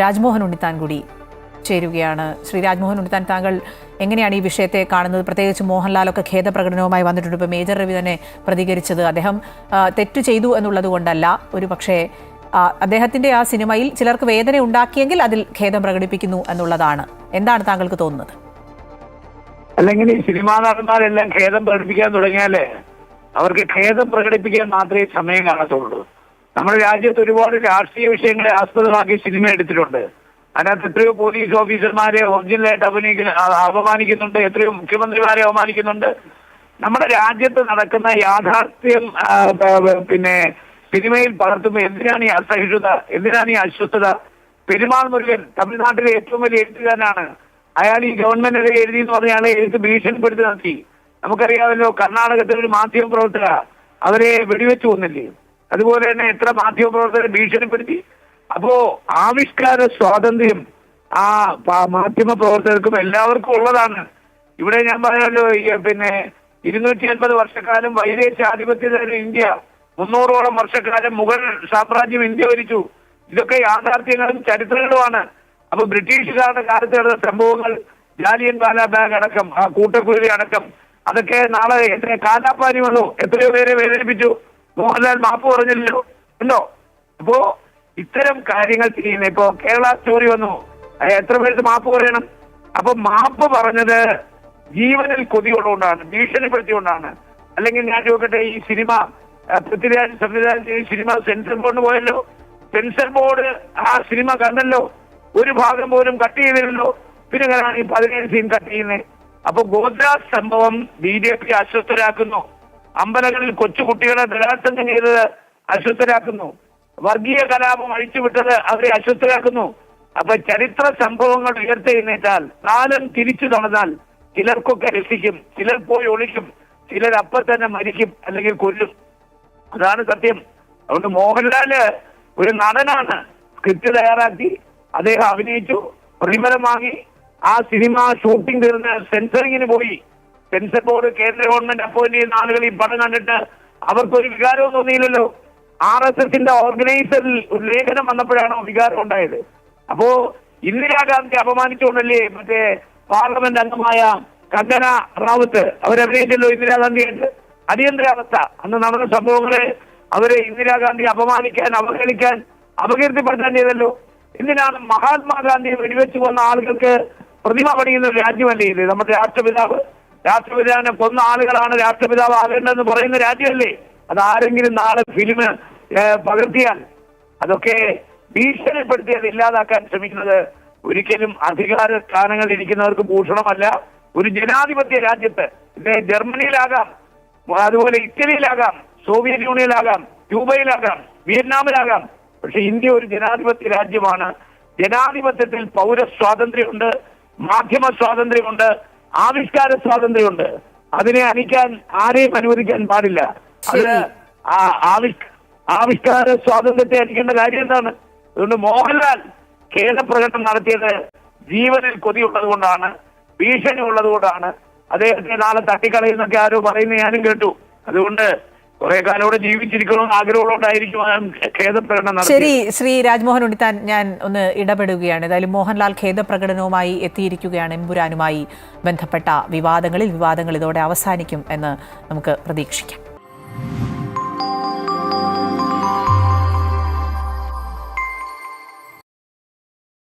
രാജ്മോഹൻ ഉണ്ണിത്താൻ കൂടി ചേരുകയാണ്. ശ്രീ രാജ്മോഹൻ ഉണ്ണിത്താൻ താങ്കൾ എങ്ങനെയാണ് ഈ വിഷയത്തെ കാണുന്നത്? പ്രത്യേകിച്ച് മോഹൻലാലൊക്കെ ഖേദപ്രകടനവുമായി വന്നിട്ടുണ്ട്. ഇപ്പോൾ മേജർ രവി തന്നെ പ്രതികരിച്ചത്. അദ്ദേഹം തെറ്റ് ചെയ്തു എന്നുള്ളത് കൊണ്ടല്ല. ഒരു പക്ഷേ അദ്ദേഹത്തിന്റെ ആ സിനിമയിൽ ചിലർക്ക് വേദന ഉണ്ടാക്കിയെങ്കിൽ അതിൽ ഖേദം പ്രകടിപ്പിക്കുന്നു എന്നുള്ളതാണ്. എന്താണ് താങ്കൾക്ക് തോന്നുന്നത്? അല്ലെങ്കിൽ ഈ സിനിമാ നടന്മാരെല്ലാം ഖേദം പ്രകടിപ്പിക്കാൻ തുടങ്ങിയാൽ അവർക്ക് ഖേദം പ്രകടിപ്പിക്കാൻ മാത്രമേ സമയം കാണത്തുള്ളൂ. നമ്മുടെ രാജ്യത്ത് ഒരുപാട് രാഷ്ട്രീയ വിഷയങ്ങളെ ആസ്പദമാക്കി സിനിമ എടുത്തിട്ടുണ്ട്. അതിനകത്ത് എത്രയോ പോലീസ് ഓഫീസർമാരെ ഒറിജിനലായിട്ട് അഭിനയിക്കുന്ന അപമാനിക്കുന്നുണ്ട്. എത്രയോ മുഖ്യമന്ത്രിമാരെ അപമാനിക്കുന്നുണ്ട്. നമ്മുടെ രാജ്യത്ത് നടക്കുന്ന യാഥാർത്ഥ്യം പിന്നെ സിനിമയിൽ പകർത്തുമ്പോൾ എന്തിനാണ് ഈ അസഹിഷ്ണുത? എന്തിനാണ് ഈ അസ്വസ്ഥത? പെരുമാൾ മുരുകൻ തമിഴ്നാട്ടിലെ ഏറ്റവും വലിയ എഴുത്തുകാരനാണ്. അയാൾ ഈ ഗവൺമെന്റിനെ എഴുതി എന്ന് പറഞ്ഞാൽ എഴുത്ത് ഭീഷണിപ്പെടുത്തി നടത്തി. നമുക്കറിയാമല്ലോ കർണാടകത്തിലെ ഒരു മാധ്യമ പ്രവർത്തക അവരെ വെടിവെച്ചു കൊന്നില്ലേ? അതുപോലെ തന്നെ എത്ര മാധ്യമപ്രവർത്തകരെ ഭീഷണിപ്പെടുത്തി? അപ്പോ ആവിഷ്കാര സ്വാതന്ത്ര്യം ആ മാധ്യമ പ്രവർത്തകർക്കും എല്ലാവർക്കും ഉള്ളതാണ്. ഇവിടെ ഞാൻ പറയാമല്ലോ പിന്നെ ഇരുന്നൂറ്റി അൻപത് വർഷക്കാലം വൈദേശാധിപത്യത്തിലെ ഇന്ത്യ മുന്നൂറോളം വർഷക്കാലം മുഗൾ സാമ്രാജ്യം ഇന്ത്യ ഭരിച്ചു. ഇതൊക്കെ യാഥാർത്ഥ്യങ്ങളും ചരിത്രങ്ങളുമാണ്. അപ്പൊ ബ്രിട്ടീഷുകാരുടെ കാലത്ത് നടന്ന സംഭവങ്ങൾ ജാലിയൻ വാലാബാഗ് അടക്കം ആ കൂട്ടക്കുരുതി അടക്കം അതൊക്കെ നാളെ എത്ര കാലാപ്പാനി വന്നു എത്രയോ പേരെ വേദനിപ്പിച്ചു. മോഹൻലാൽ മാപ്പ് പറഞ്ഞല്ലോ ഉണ്ടോ? അപ്പോ ഇത്തരം കാര്യങ്ങൾ ചെയ്യുന്ന ഇപ്പോ കേരള സ്റ്റോറി വന്നു. എത്ര പേർക്ക് മാപ്പ് പറയണം? അപ്പൊ മാപ്പ് പറഞ്ഞത് ജീവനിൽ കൊതികൊണ്ടുകൊണ്ടാണ് ഭീഷണിപ്പെടുത്തിക്കൊണ്ടാണ്. അല്ലെങ്കിൽ ഞാൻ ചോദിക്കട്ടെ ഈ സിനിമ പൃഥ്വിരാജ് സംവിധാനം ചെയ്ത സിനിമ സെൻസർ ബോർഡിന് പോയല്ലോ. സെൻസർ ബോർഡ് ആ സിനിമ കണ്ടല്ലോ. ഒരു ഭാഗം പോലും കട്ട് ചെയ്തില്ലല്ലോ. പിന്നെ എങ്ങനെയാണ് ഈ പതിനേഴ് സീൻ കട്ട് ചെയ്യുന്നത്? അപ്പൊ ഗോദ്രാസ് സംഭവം ബി ജെ പി അസ്വസ്ഥരാക്കുന്നു. അമ്പലങ്ങളിൽ കൊച്ചുകുട്ടികളെ ബലാത്സംഗം ചെയ്തത് അസ്വസ്ഥരാക്കുന്നു വർഗീയ കലാപം അഴിച്ചുവിട്ടത് അവരെ അസ്വസ്ഥരാക്കുന്നു അപ്പൊ ചരിത്ര സംഭവങ്ങൾ ഉയർത്തെഴുന്നേറ്റാൽ കാലം തിരിച്ചു നടന്നാൽ ചിലർക്കൊക്കെ രക്ഷിക്കും ചിലർ പോയി ഒളിക്കും ചിലർ അപ്പൊ തന്നെ മരിക്കും അല്ലെങ്കിൽ കൊല്ലും. അതാണ് സത്യം. അതുകൊണ്ട് മോഹൻലാൽ ഒരു നടനാണ് സ്ക്രിപ്റ്റ് തയ്യാറാക്കി. അദ്ദേഹം അഭിനയിച്ചു പ്രതിഫലം വാങ്ങി ആ സിനിമ ഷൂട്ടിംഗ് തീർന്ന് സെൻസറിങ്ങിന് പോയി. സെൻസർ ബോർഡ് കേന്ദ്ര ഗവൺമെന്റ് അപ്പോയിന്റ് ചെയ്യുന്ന ആളുകൾ ഈ പടം കണ്ടിട്ട് അവർക്കൊരു വികാരവും തോന്നിയില്ലല്ലോ. ആർ എസ് എസിന്റെ ഓർഗനൈസറിൽ ഒരു ലേഖനം വന്നപ്പോഴാണോ വികാരം ഉണ്ടായത്. അപ്പോ ഇന്ദിരാഗാന്ധി അപമാനിച്ചുകൊണ്ടല്ലേ മറ്റേ പാർലമെന്റ് അംഗമായ കങ്കന റാവത്ത് അവരഭിനയിച്ചല്ലോ ഇന്ദിരാഗാന്ധിയായിട്ട് അടിയന്തരാവസ്ഥ അന്ന് നടന്ന സംഭവങ്ങളെ അവരെ ഇന്ദിരാഗാന്ധി അപമാനിക്കാൻ അവഹേളിക്കാൻ അപകീർത്തിപ്പെടുത്താൻ ചെയ്തല്ലോ. എന്തിനാണ് മഹാത്മാഗാന്ധി വെടിവെച്ച് കൊന്ന ആളുകൾക്ക് പ്രതിമ പണിയുന്ന ഒരു രാജ്യമല്ലേ ഇത്? നമ്മുടെ രാഷ്ട്രപിതാവ് രാഷ്ട്രപിതാവിനെ കൊന്ന ആളുകളാണ് രാഷ്ട്രപിതാവ് ആകേണ്ടതെന്ന് പറയുന്ന രാജ്യമല്ലേ? അത് ആരെങ്കിലും നാളെ ഫിലിം പകർത്തിയാൽ അതൊക്കെ ഭീഷണിപ്പെടുത്തി അത് ഇല്ലാതാക്കാൻ ശ്രമിക്കുന്നത് ഒരിക്കലും അധികാര സ്ഥാനങ്ങളിൽ ഇരിക്കുന്നവർക്ക് ഭൂഷണമല്ല. ഒരു ജനാധിപത്യ രാജ്യത്ത് ഇത് ജർമ്മനിയിലാകാം അതുപോലെ ഇറ്റലിയിലാകാം സോവിയറ്റ് യൂണിയനിലാകാം ക്യൂബയിലാകാം വിയറ്റ്നാമിലാകാം. പക്ഷെ ഇന്ത്യ ഒരു ജനാധിപത്യ രാജ്യമാണ്. ജനാധിപത്യത്തിൽ പൗര സ്വാതന്ത്ര്യമുണ്ട് മാധ്യമ സ്വാതന്ത്ര്യമുണ്ട് ആവിഷ്കാര സ്വാതന്ത്ര്യമുണ്ട്. അതിനെ അനിക്കാൻ ആരെയും അനുവദിക്കാൻ പാടില്ല. അത് ശരി. ആ ആവിഷ് ആവിഷ്കാര സ്വാതന്ത്ര്യത്തെ അടിക്കേണ്ട കാര്യം എന്താണ്? അതുകൊണ്ട് മോഹൻലാൽ ഖേദപ്രകടനം നടത്തിയത് ജീവനിൽ കൊതിയുള്ളത് കൊണ്ടാണ് ഭീഷണി ഉള്ളത് കൊണ്ടാണ്. അദ്ദേഹത്തെ നാളെ തട്ടിക്കളയുന്നൊക്കെ ആരോ പറയുന്നത് ഞാനും കേട്ടു. അതുകൊണ്ട് കുറെ കാലം ഇവിടെ ജീവിച്ചിരിക്കണമെന്ന് ആഗ്രഹമുള്ളതായിരിക്കും ഖേദപ്രകടനം ശരി ശ്രീ രാജ്മോഹൻ ഉണ്ണിത്താൻ ഞാൻ ഒന്ന് ഇടപെടുകയാണ്. ഏതായാലും മോഹൻലാൽ ഖേദപ്രകടനവുമായി എത്തിയിരിക്കുകയാണ് എംപുരാനുമായി ബന്ധപ്പെട്ട വിവാദങ്ങളിൽ. വിവാദങ്ങൾ ഇതോടെ അവസാനിക്കും എന്ന് നമുക്ക് പ്രതീക്ഷിക്കാം.